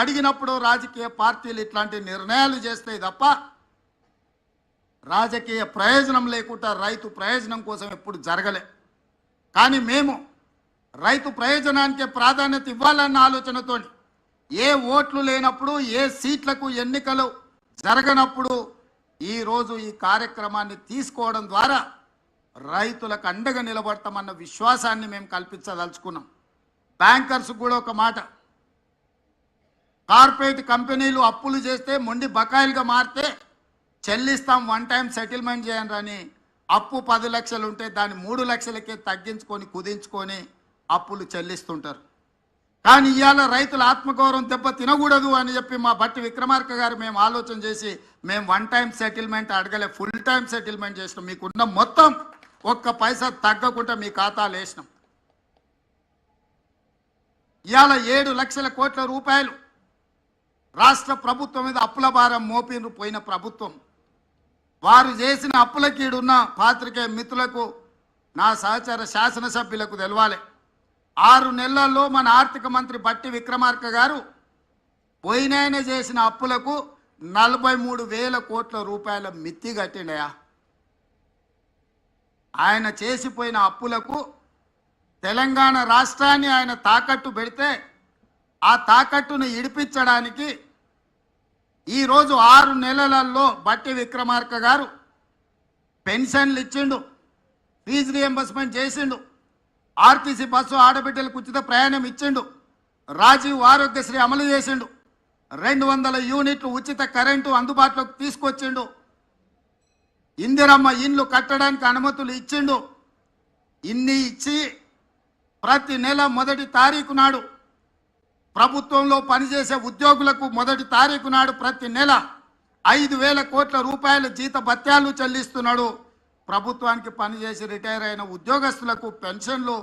అడిగినప్పుడు రాజకీయ పార్టీలు ఇట్లాంటి నిర్ణయాలు చేస్తాయి తప్ప రాజకీయ ప్రయోజనం లేకుండా రైతు ప్రయోజనం కోసం ఎప్పుడు జరగలే. కానీ మేము రైతు ప్రయోజనానికే ప్రాధాన్యత ఇవ్వాలన్న ఆలోచనతో ఏ ఓట్లు లేనప్పుడు ఏ సీట్లకు ఎన్నికలు జరగనప్పుడు ఈరోజు ఈ కార్యక్రమాన్ని తీసుకోవడం ద్వారా రైతులకు అండగా నిలబడతామన్న విశ్వాసాన్ని మేము కల్పించదలుచుకున్నాం. బ్యాంకర్స్ కూడా ఒక మాట కార్పొరేట్ కంపెనీలు అప్పులు చేస్తే మొండి బకాయిలుగా మారితే చెల్లిస్తాం వన్ టైం సెటిల్మెంట్ చేయండి అప్పు పది లక్షలు ఉంటే దాన్ని మూడు లక్షలకే తగ్గించుకొని కుదించుకొని అప్పులు చెల్లిస్తుంటారు. కానీ ఇవాళ రైతుల ఆత్మగౌరవం దెబ్బ తినకూడదు అని చెప్పి మా బట్టి విక్రమార్క గారు మేము ఆలోచన చేసి మేము వన్ టైం సెటిల్మెంట్ అడగలే ఫుల్ టైం సెటిల్మెంట్ చేసినాం. మీకున్న మొత్తం ఒక్క పైసా తగ్గకుండా మీ ఖాతాలు వేసినాం ఇవాళ ఏడు లక్షల కోట్ల రూపాయలు రాష్ట్ర ప్రభుత్వం మీద అప్పుల భారం మోపిన్రు పోయిన ప్రభుత్వం. వారు చేసిన అప్పులకీడున్న పాత్రికేయ మిత్రులకు నా సహచర శాసనసభ్యులకు తెలవాలి. ఆరు నెలల్లో మన ఆర్థిక మంత్రి బట్టి విక్రమార్క గారు పోయినాయన చేసిన అప్పులకు నలభై మూడు వేల కోట్ల రూపాయల మిత్తి కట్టిండయా? ఆయన చేసిపోయిన అప్పులకు తెలంగాణ రాష్ట్రాన్ని ఆయన తాకట్టు పెడితే ఆ తాకట్టును ఇడిపించడానికి ఈరోజు ఆరు నెలలలో బట్టి విక్రమార్క గారు పెన్షన్లు ఇచ్చిండు ఫీజు రియంబర్స్మెంట్ చేసిండు ఆర్టీసీ బస్సు ఆడబిడ్డలకు ఉచిత ప్రయాణం ఇచ్చిండు రాజీవ్ ఆరోగ్యశ్రీ అమలు చేసిండు రెండు వందల యూనిట్లు ఉచిత కరెంటు అందుబాటులోకి తీసుకొచ్చిండు ఇందిరమ్మ ఇండ్లు కట్టడానికి అనుమతులు ఇచ్చిండు ఇన్ని ఇచ్చి ప్రతి నెల మొదటి తారీఖు నాడు ప్రభుత్వంలో పనిచేసే ఉద్యోగులకు మొదటి తారీఖు నాడు ప్రతి నెల ఐదు వేల కోట్ల రూపాయల జీత భత్యాలు చెల్లిస్తున్నాడు. ప్రభుత్వానికి పనిచేసి రిటైర్ అయిన ఉద్యోగస్తులకు పెన్షన్లు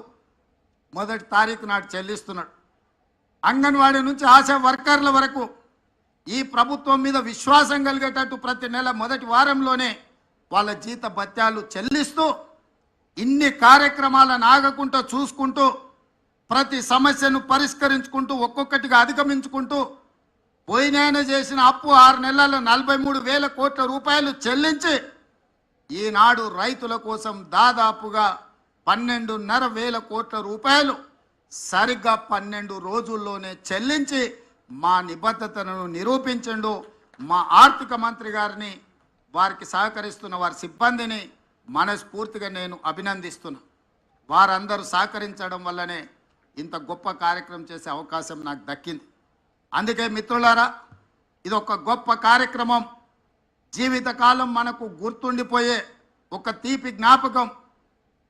మొదటి తారీఖు నాడు చెల్లిస్తున్నాడు. అంగన్వాడీ నుంచి ఆశా వర్కర్ల వరకు ఈ ప్రభుత్వం మీద విశ్వాసం కలిగేటట్టు ప్రతి నెల మొదటి వారంలోనే వాళ్ళ జీత భత్యాలు చెల్లిస్తూ ఇన్ని కార్యక్రమాలను ఆగకుండా చూసుకుంటూ ప్రతి సమస్యను పరిష్కరించుకుంటూ ఒక్కొక్కటిగా అధిగమించుకుంటూ పోయినాయన చేసిన అప్పు ఆరు నెలల్లో నలభై మూడు వేల కోట్ల రూపాయలు చెల్లించి ఈనాడు రైతుల కోసం దాదాపుగా పన్నెండున్నర వేల కోట్ల రూపాయలు సరిగ్గా పన్నెండు రోజుల్లోనే చెల్లించి మా నిబద్ధతను నిరూపించండు. మా ఆర్థిక మంత్రి గారిని వారికి సహకరిస్తున్న వారి సిబ్బందిని మనస్ఫూర్తిగా నేను అభినందిస్తున్నా. వారందరూ సహకరించడం వల్లనే ఇంత గొప్ప కార్యక్రమం చేసే అవకాశం నాకు దక్కింది. అందుకే మిత్రులారా ఇది ఒక గొప్ప కార్యక్రమం. జీవితకాలం మనకు గుర్తుండిపోయే ఒక తీపి జ్ఞాపకం.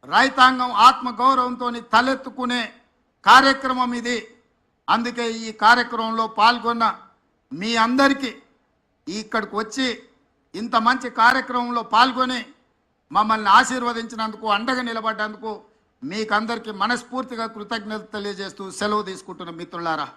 రైతాంగం ఆత్మగౌరవంతో తలెత్తుకునే కార్యక్రమం ఇది. అందుకే ఈ కార్యక్రమంలో పాల్గొన్న మీ అందరికీ ఇక్కడికి వచ్చి ఇంత మంచి కార్యక్రమంలో పాల్గొని మమ్మల్ని ఆశీర్వదించినందుకు అండగా నిలబడ్డందుకు మీకందరికీ మనస్ఫూర్తిగా కృతజ్ఞత తెలియజేస్తూ సెలవు తీసుకుంటున్న మిత్రులారా.